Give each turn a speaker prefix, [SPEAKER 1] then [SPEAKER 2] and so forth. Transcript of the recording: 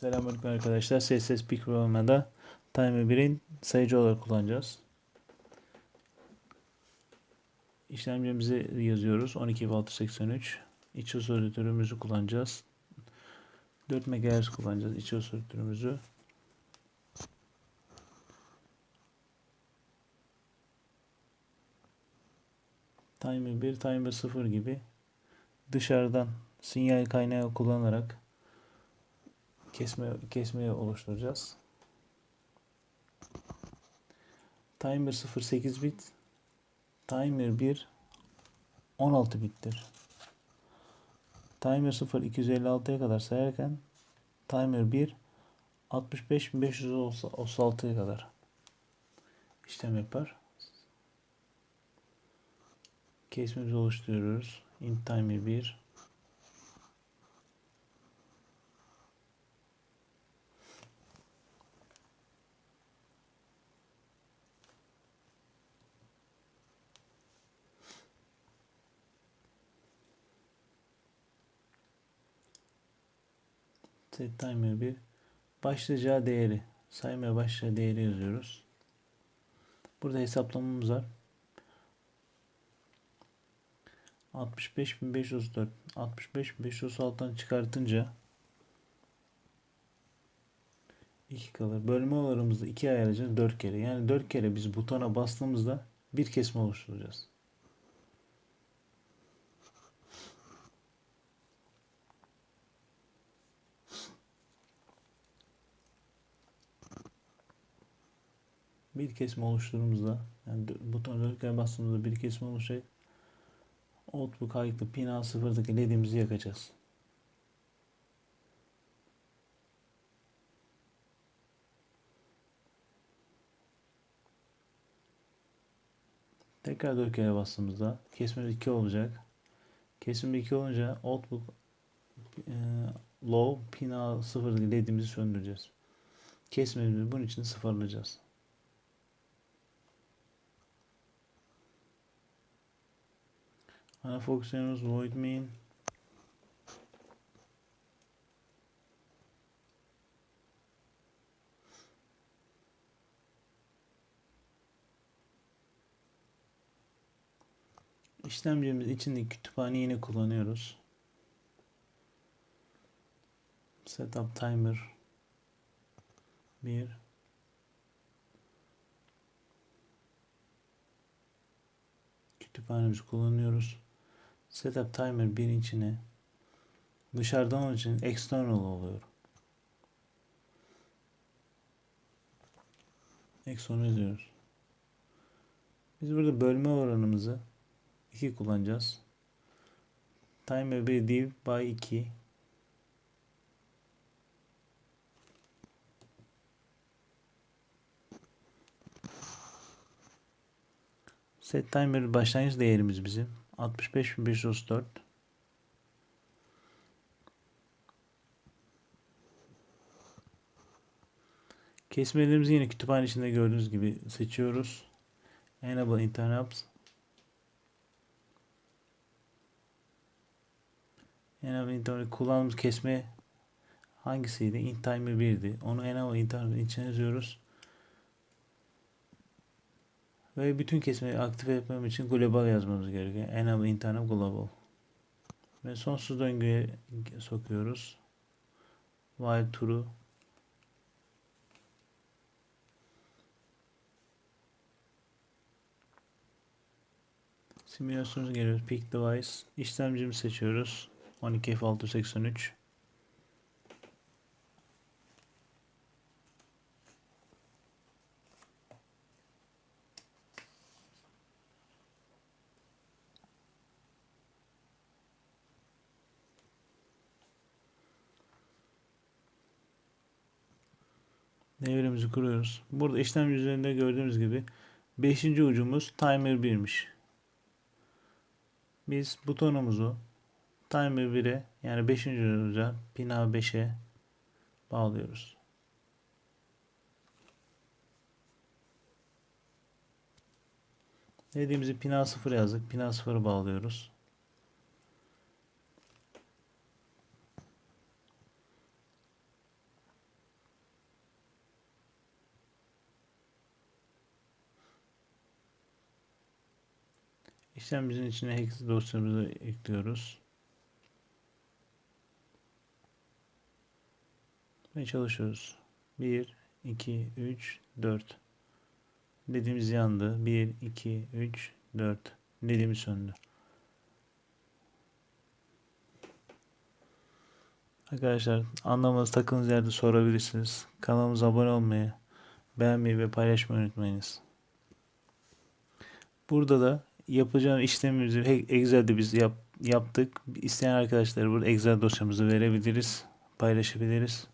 [SPEAKER 1] Selamünaleyküm arkadaşlar. CSS Peak programında Timer 1'in sayıcı olarak kullanacağız. İşlemcimizi yazıyoruz. 12683. İç usulü kullanacağız. 4 MHz kullanacağız iç usulü Timer 1, Timer 0 gibi dışarıdan sinyal kaynağı kullanarak kesme kesmeyi oluşturacağız. Timer 0 8 bit. Timer 1 16 bittir. Timer 0 256'ya kadar sayarken timer 1 65536'ya kadar işlem yapar. Kesmemizi oluşturuyoruz. int timer 1 set timer 1 başlayacağı değeri saymaya başlayacağı değeri yazıyoruz. Burada hesaplamamız var. 65.534 65.536'dan çıkartınca 2 kalır. Bölme oranımızda 2 ayarlayacağız 4 kere. Yani 4 kere biz butona bastığımızda bir kesme oluşturacağız. Bir kesme oluşturduğumuzda yani buton dörtgen bastığımızda bir kesme oluşacak. Outlook kayıtlı pin A0'daki ledimizi yakacağız. Tekrar 4 kere bastığımızda kesme 2 olacak. Kesim 2 olunca Outlook e, low pin A0'daki ledimizi söndüreceğiz. Kesmemizi bunun için sıfırlayacağız. Ana fonksiyonumuz void main. İşlemcimiz içindeki kütüphaneyi yine kullanıyoruz. Setup timer 1 kütüphanemizi kullanıyoruz. Setup timer bir içine dışarıdan onun için external oluyor. External yazıyoruz. Biz burada bölme oranımızı 2 kullanacağız. Timer 1 div by 2 Set timer başlangıç değerimiz bizim. 65.534 Kesmelerimizi yine kütüphane içinde gördüğünüz gibi seçiyoruz. Enable interrupts. Enable interrupt kullandığımız kesme hangisiydi? Int timer 1'di. Onu enable interrupt içine yazıyoruz. Ve bütün kesmeyi aktif etmem için global yazmamız gerekiyor. Enable internet global. Ve sonsuz döngüye sokuyoruz. While true. Simülasyonumuza geliyoruz. Pick device. İşlemcimizi seçiyoruz. 12F683. Devremizi kuruyoruz. Burada işlem üzerinde gördüğümüz gibi 5. ucumuz timer 1'miş. Biz butonumuzu timer 1'e yani 5. uca pin A5'e bağlıyoruz. Dediğimizi pin A0 yazdık. Pin A0'ı bağlıyoruz. İşlemcinin içine hex dosyamızı ekliyoruz. Ve çalışıyoruz. 1, 2, 3, 4. Ledimiz yandı. 1, 2, 3, 4. Ledimiz söndü. Arkadaşlar anlamanız takıldığınız yerde sorabilirsiniz. Kanalımıza abone olmayı, beğenmeyi ve paylaşmayı unutmayınız. Burada da yapacağım işlemimizi Excel'de biz yap, yaptık. İsteyen arkadaşlar burada Excel dosyamızı verebiliriz, paylaşabiliriz.